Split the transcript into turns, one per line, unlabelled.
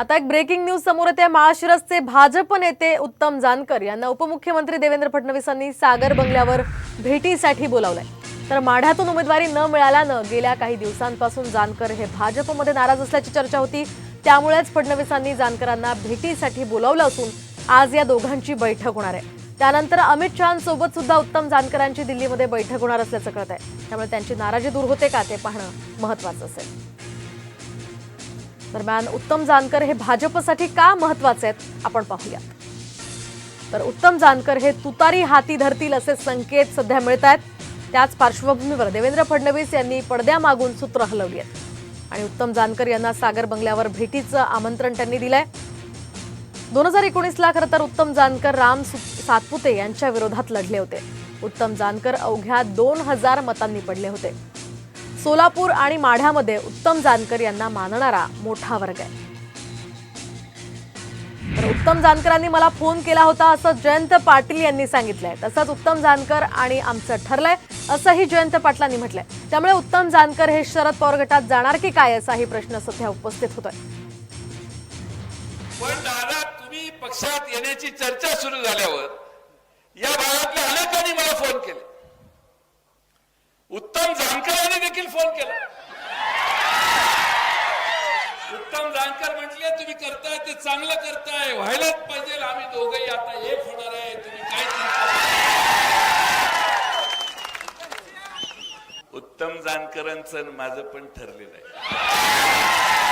आता एक breaking news समोर येते. महाशिरसचे भाजप नेते उत्तम जानकर यांना उपमुख्यमंत्री देवेंद्र फडणवीसांनी सागर बंगल्यावर भेटीसाठी बोलावलंय. तर माढ्यातून उमेदवारी न मिळाल्यानं गेल्या काही दिवसांपासून जानकर हे भाजपमध्ये नाराज असल्याची चर्चा होती. त्यामुळेच फडणवीसांनी जानकरांना भेटीसाठी बोलावलं असून आज या दोघांची बैठक होणार आहे. त्यानंतर अमित शहांसोबत सुद्धा उत्तम जानकरांची दिल्लीमध्ये बैठक होणार असल्याचं कळत आहे त्यामुळे त्यांची नाराजी दूर होते का ते पाहणं महत्वाचं असेल. दरम्यान उत्तम जानकर हे भाजपसाठी का महत्त्वाचे आहेत आपण पाहूयात. तर उत्तम जानकर हे तुतारी हाती धरतील असे संकेत सध्या मिळत आहेत. त्याच पार्श्वभूमीवर देवेंद्र फडणवीस यांनी पडद्यामागून सूत्र हलवली आहेत. आणि उत्तम जानकर यांना सागर बंगल्यावर भेटीचं आमंत्रण त्यांनी दिलंय. दोन हजार एकोणीसला खरं तर उत्तम जानकर राम सातपुते यांच्या विरोधात लढले होते. उत्तम जानकर अवघ्या दोन हजार मतांनी पडले होते. सोलापूर आणि माढ्यामध्ये उत्तम जानकर यांना मानणारा मोठा वर्ग आहे. तर उत्तम जानकरांनी मला फोन केला होता असं जयंत पाटील यांनी सांगितलंय. तसंच उत्तम जानकर आणि आमचं ठरलंय असंही जयंत पाटलांनी म्हटलंय. त्यामुळे उत्तम जानकर हे शरद पवार गटात जाणार की काय असाही प्रश्न सध्या उपस्थित होतोय.
पण दादा तुम्ही पक्षात येण्याची चर्चा सुरू झाल्यावर या भागातल्या अनेकांनी मला फोन केले. उत्तम देखील फोन केला. उत्तम जानकर म्हटले तुम्ही करताय ते चांगलं करताय. व्हायलाच पाहिजे आम्ही दोघंही. आता एक होणार आहे. तुम्ही काय चिंता उत्तम जानकरांचं माझं पण ठरलेलं आहे.